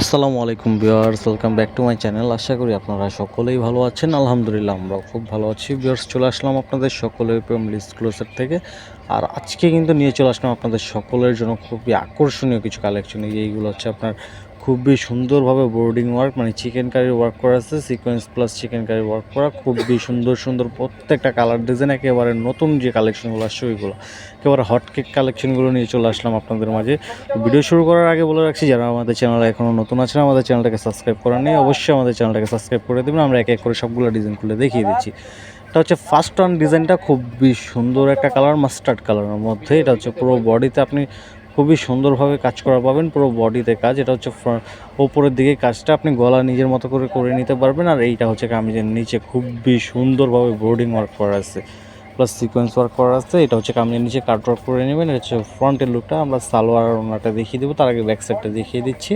আসসালামু আলাইকুম viewers, welcome back to my channel. আশা করি আপনারা সকলেই ভালো আছেন। আলহামদুলিল্লাহ, আমরাও খুব ভালো আছি। ভিউয়ার্স, চলে আসলাম আপনাদের সকলের প্রেম লিস্ট ক্লোজার থেকে। আর আজকে কিন্তু নিয়ে চলে আসলাম আপনাদের সকলের জন্য খুবই আকর্ষণীয় কিছু কালেকশন এইগুলো হচ্ছে আপনার খুবই সুন্দরভাবে বোর্ডিং ওয়ার্ক মানে চিকেন কারি ওয়ার্ক করা আছে sequence plus chikankari work করা, খুবই সুন্দর সুন্দর প্রত্যেকটা কালার ডিজাইন একেবারে নতুন যে কালেকশনগুলো আসছে ওইগুলো। একেবারে হট কেক কালেকশনগুলো নিয়ে চলে আসলাম আপনাদের মাঝে। ভিডিও শুরু করার আগে বলে রাখছি, যারা আমাদের চ্যানেলে এখনও নতুন আছেন, আমাদের চ্যানেলটাকে সাবস্ক্রাইব করার নেই, অবশ্যই আমাদের চ্যানেলটাকে সাবস্ক্রাইব করে দেবেন। আমরা এক এক করে সবগুলো ডিজাইন খুলে দেখিয়ে দিচ্ছি। এটা হচ্ছে ফার্স্ট ওয়ান ডিজাইনটা খুবই সুন্দর একটা কালার মাস্টার্ড কালারের মধ্যে। এটা হচ্ছে পুরো বডিতে আপনি খুবই সুন্দরভাবে কাজ করা পাবেন, পুরো বডিতে কাজ। এটা হচ্ছে ওপরের দিকে কাজটা আপনি গলা নিজের মতো করে করে নিতে পারবেন, আর এইটা হচ্ছে কামিজের নিচে খুবই সুন্দরভাবে বোর্ডিং ওয়ার্ক করা আছে। প্লাস সিকোয়েন্স ওয়ার্ক করা আছে, এটা হচ্ছে কামিজের নিচে কাট ওয়ার্ক করে নেবেন, এটা হচ্ছে ফ্রন্টের লুকটা। আমরা সালোয়ার ওনাটা দেখিয়ে দেবো, তার আগে ব্যাক সাইডটা দেখিয়ে দিচ্ছি।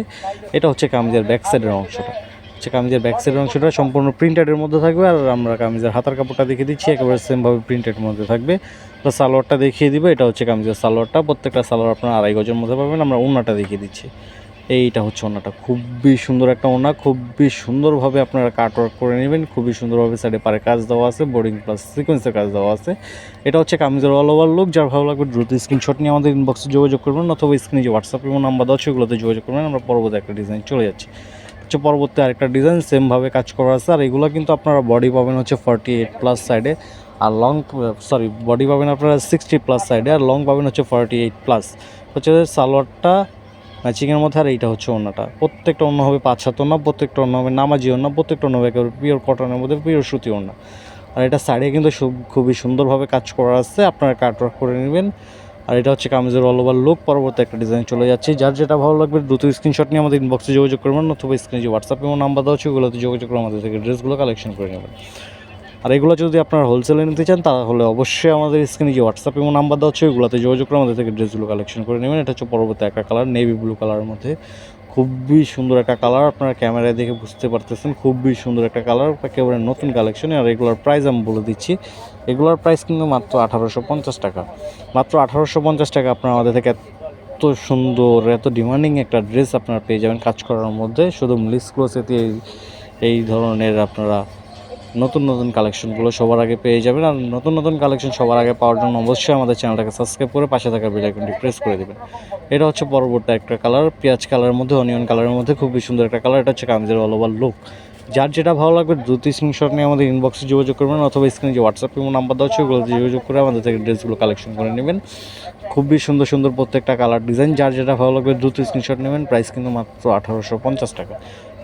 এটা হচ্ছে কামিজের ব্যাক সাইডের অংশটা। হচ্ছে কামিজের ব্যাক সাইডের অংশটা সম্পূর্ণ প্রিন্টেডের মধ্যে থাকবে আর আমরা কামিজের হাতার কাপড়টা দেখিয়ে দিচ্ছি, একেবারে সেমভাবে প্রিন্টেডের মধ্যে থাকবে। প্লাস সালোয়ারটা দেখিয়ে দিবে, এটা হচ্ছে কামিজের সালোয়ারটা। প্রত্যেকটা সালোয়ার আপনার আড়াই গজের মধ্যে পাবেন, আমরা ওনাটা দেখিয়ে দিচ্ছি। এইটা হচ্ছে ওনাটা খুবই সুন্দর একটা ওনা খুবই সুন্দরভাবে আপনারা কাট ওয়ার্ক করে নেবেন, খুবই সুন্দরভাবে সাইডে পারে কাজ দেওয়া আছে বোর্ডিং প্লাস সিকোয়েন্সের কাজ দেওয়া আছে। এটা হচ্ছে কামিজের অল ওভার লুক যার ভালো লাগবে দ্রুত স্ক্রিনশট নিয়ে আমাদের ইনবক্সে যোগাযোগ করবেন, অথবা স্ক্রিনে যে হোয়াটসঅ্যাপ এবং নাম্বার দেওয়া আছে, ওগুলোতে যোগাযোগ করবেন। আমরা পরবর্তী একটা ডিজাইন চলে যাচ্ছি। হচ্ছে পরবর্তী আরেকটা ডিজাইন সেমভাবে কাজ করা আছে। আর এগুলো কিন্তু আপনারা বডি পাবেন হচ্ছে ফর্টি এইট প্লাস সাইডে আর লং সরি বডি পাবেন আপনারা সিক্সটি প্লাস সাইডে আর লং পাবেন হচ্ছে ফর্টি এইট প্লাস হচ্ছে সালোয়ারটা ম্যাচিংয়ের মধ্যে আর এইটা হচ্ছে অন্যটা প্রত্যেকটা অন্য হবে পাঁচ সাত অন্য প্রত্যেকটা অন্য হবে নামাজি অন্য প্রত্যেকটা অন্য হবে পিওর কটনের মধ্যে পিওর সুতি অন্য আর এটা সাইডে কিন্তু খুবই সুন্দরভাবে কাজ করা আছে। আপনারা কাট ওয়ার্ক করে নেবেন। আর এটা হচ্ছে কামিজের অল ওভার লুক পরবর্তী একটা ডিজাইন চলে যাচ্ছে। যার যেটা ভালো লাগবে, দ্রুত স্ক্রিনশট নিয়ে আমাদের ইনবক্সে যোগাযোগ করবেন, অথবা স্ক্রিনে যে হোয়াটসঅ্যাপ এবং নাম্বার দেওয়া হচ্ছে ওগুলোতে যোগাযোগ করে আমাদের থেকে ড্রেসগুলো কালেকশন করে নেবেন। আর এগুলো যদি আপনারা হোলসেলে নিতে চান, তাহলে অবশ্যই আমাদের স্ক্রিনে যে হোয়াটসঅ্যাপ এবং নাম্বার দেওয়া হচ্ছে ওগুলোতে যোগাযোগ করে আমাদের থেকে ড্রেসগুলো কালেকশন করে নেবেন। এটা হচ্ছে পরবর্তী একটা কালার নেভি ব্লু কালারের মধ্যে। খুবই সুন্দর একটা কালার আপনারা ক্যামেরায় দেখে বুঝতে পারতেছেন, খুবই সুন্দর একটা কালার একেবারে নতুন কালেকশন আর এগুলোর প্রাইস আমি বলে দিচ্ছি, এগুলোর প্রাইস কিন্তু মাত্র আঠারোশো পঞ্চাশ টাকা। মাত্র আঠারোশো পঞ্চাশ টাকা আপনারা আমাদের থেকে এত সুন্দর, এত ডিমান্ডিং একটা ড্রেস আপনারা পেয়ে যাবেন কাজ করার মধ্যে। শুধু মিলিস ক্লোসেতে এই এই ধরনের আপনারা নতুন নতুন কালেকশনগুলো সবার আগে পেয়ে যাবেন। আর নতুন নতুন কালেকশন সবার আগে পাওয়ার জন্য অবশ্যই আমাদের চ্যানেলটাকে সাবস্ক্রাইব করে পাশে থাকা আইকনটি প্রেস করে দেবেন। এটা হচ্ছে পরবর্তী একটা কালার পেঁয়াজ কালারের মধ্যে অনিয়ন কালারের মধ্যে, খুবই সুন্দর একটা কালার এটা হচ্ছে কামিজের অল ওভার লুক যার যেটা ভালো লাগবে, দ্রুত স্ক্রিনশট নিয়ে আমাদের ইনবক্সে যোগাযোগ করবেন, অথবা স্ক্রিনে যে হোয়াটসঅ্যাপ এবং নাম্বার দেওয়া হচ্ছে ওগুলোতে যোগাযোগ করে আমাদের থেকে ড্রেসগুলো কালেকশন করে নেবেন। খুবই সুন্দর সুন্দর প্রত্যেকটা কালার ডিজাইন যার যেটা ভালো লাগবে, দ্রুত স্ক্রিনশট নেবেন। প্রাইস কিন্তু মাত্র আঠারোশো পঞ্চাশ টাকা।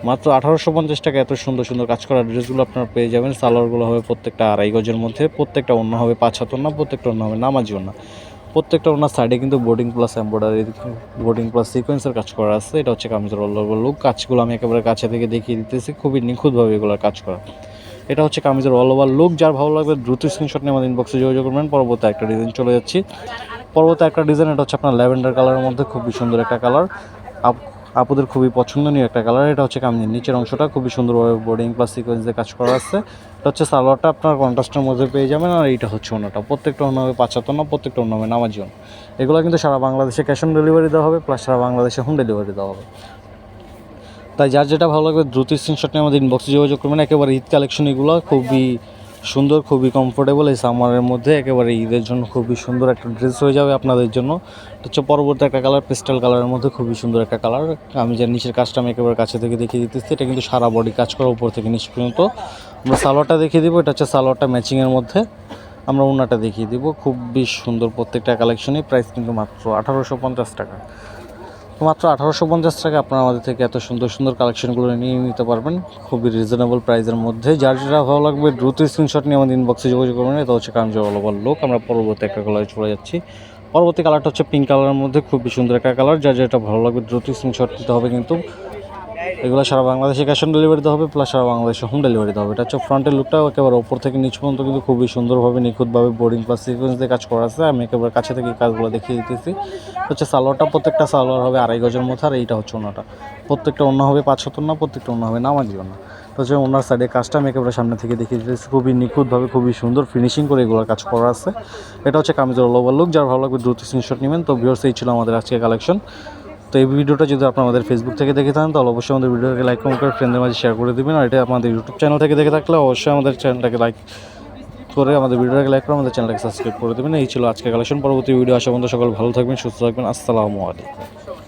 মাত্র আঠারোশো পঞ্চাশ টাকা এত সুন্দর সুন্দর কাজ করা ড্রেসগুলো আপনারা পেয়ে যাবেন। সালোয়ারগুলো হবে প্রত্যেকটা আড়াই গজের মধ্যে, প্রত্যেকটা অন্য হবে পাঁচ হাত অন্য প্রত্যেকটা অন্য হবে নামাজি অন্য প্রত্যেকটা ওনার সাইডে কিন্তু boarding plus embroidery boarding plus সিকোয়েন্সের কাজ করা আছে। এটা হচ্ছে কামিজের অল লুক কাজগুলো আমি একেবারে কাছে থেকে দেখিয়ে দিতেছি। খুবই নিখুঁতভাবে এগুলোর কাজ করা। এটা হচ্ছে কামিজের অল ওভার লুক যার ভালো লাগবে দ্রুত স্ক্রিনশট নিয়ে আমাদের ইনবক্সে যোগাযোগ করবেন। পরবর্তী একটা ডিজাইন চলে যাচ্ছি। পরবর্তী একটা ডিজাইন এটা হচ্ছে আপনার ল্যাভেন্ডার কালারের মধ্যে। খুবই সুন্দর একটা কালার আপুদের খুবই পছন্দনীয় একটা কালার এটা হচ্ছে কামিজের নিচের অংশটা খুবই সুন্দরভাবে বোর্ডিং প্লাস সিকোয়েন্সে কাজ করা আছে। এটা হচ্ছে সালোয়ারটা আপনার কন্ট্রাস্টের মধ্যে পেয়ে যাবেন আর এইটা হচ্ছে অন্যটা প্রত্যেকটা অন্য হবে পাঁচাত্তর না প্রত্যেকটা অন্য হবে নামার জন্য এগুলো কিন্তু সারা বাংলাদেশে ক্যাশ অন ডেলিভারি দেওয়া হবে প্লাস সারা বাংলাদেশে হোম ডেলিভারি দেওয়া হবে। তাই যার যেটা ভালো লাগবে দ্রুত স্ক্রিনশট নিয়ে আমাদের ইনবক্সে যোগাযোগ করবেন। একেবারে ঈদ কালেকশন এগুলো খুবই সুন্দর, খুবই কমফোর্টেবল এই সামারের মধ্যে। একেবারে ঈদের জন্য খুবই সুন্দর একটা ড্রেস হয়ে যাবে আপনাদের জন্য। হচ্ছে পরবর্তী একটা কালার পেস্টাল কালারের মধ্যে খুবই সুন্দর একটা কালার আমি যে নিচের কাজটা আমি একেবারে কাছে থেকে দেখিয়ে দিতেছি, এটা কিন্তু সারা বডি কাজ করা উপর থেকে নিচ পর্যন্ত। আমরা সালোয়ারটা দেখিয়ে দিব, এটা হচ্ছে সালোয়ারটা ম্যাচিংয়ের মধ্যে। আমরা ওনাটা দেখিয়ে দিব, খুবই সুন্দর প্রত্যেকটা কালেকশনই প্রাইস কিন্তু মাত্র আঠারোশো পঞ্চাশ টাকা। মাত্র আঠারোশো পঞ্চাশ টাকা আপনারা আমাদের থেকে এত সুন্দর সুন্দর কালেকশনগুলো নিয়ে নিতে পারবেন। খুবই রিজনেবল প্রাইসের মধ্যে। যার যেটা ভালো লাগবে, দ্রুত স্ক্রিনশট নিয়ে আমাদের ইনবক্সে যোগাযোগ করবেন। এটা হচ্ছে কারণ ওভার লোক আমরা পরবর্তী একটা কালারে চলে যাচ্ছি। পরবর্তী কালারটা হচ্ছে পিঙ্ক কালারের মধ্যে। খুবই সুন্দর একটা কালার যার যেটা ভালো লাগবে, দ্রুত স্ক্রিনশট নিতে হবে কিন্তু। এগুলো সারা বাংলাদেশে ক্যাশ অন ডেলিভারি দেওয়া হবে প্লাস সারা বাংলাদেশে হোম ডেলিভারি দেওয়া হবে। এটা হচ্ছে ফ্রন্টের লুকটাও একেবারে ওপর থেকে নিচ পর্যন্ত কিন্তু খুবই সুন্দরভাবে নিখুঁতভাবে বোর্ডিং প্লাস সিকোয়েন্স দিয়ে কাজ করা আছে। আমি একেবারে কাছে থেকে কাজগুলো দেখিয়ে দিতেছি। হচ্ছে সালোয়ারটা, প্রত্যেকটা সালোয়ার হবে আড়াই গজের মধ্যে আর এইটা হচ্ছে ওনাটা। প্রত্যেকটা অন্য হবে পাঁচ হাতর না প্রত্যেকটা অন্য হবে নামাজি অন্য তো হচ্ছে ওনার সাইডে কাজটা আমি একেবারে সামনে থেকে দেখিয়ে দিতেছি। খুবই নিখুঁতভাবে খুবই সুন্দর ফিনিশিং করে এগুলোর কাজ করা আছে। এটা হচ্ছে কামিজের অল ওভার লুক যার ভালো লাগবে দ্রুত স্ক্রিনশট নেবেন। তো ভিউর্স এই ছিল আমাদের আজকে কালেকশন তো এই ভিডিওটা যদি আপনারা আমাদের ফেসবুক থেকে দেখে থাকেন, তাহলে অবশ্যই আমাদের ভিডিওটাকে লাইক কমেন্ট করে ফ্রেন্ডের মাঝে শেয়ার করে দেবেন। আর এটা আমাদের ইউটিউব চ্যানেল থেকে দেখে থাকলে অবশ্যই আমাদের চ্যানেলটাকে লাইক করে আমাদের ভিডিওটাকে লাইক করে আমাদের চ্যানেলটাকে সাবস্ক্রাইব করে দেবেন। এই ছিল আজকে কালেকশন পরবর্তী ভিডিও আসা পর্যন্ত সকল ভালো থাকবেন, সুস্থ থাকবেন। আসসালামু আলাইকুম।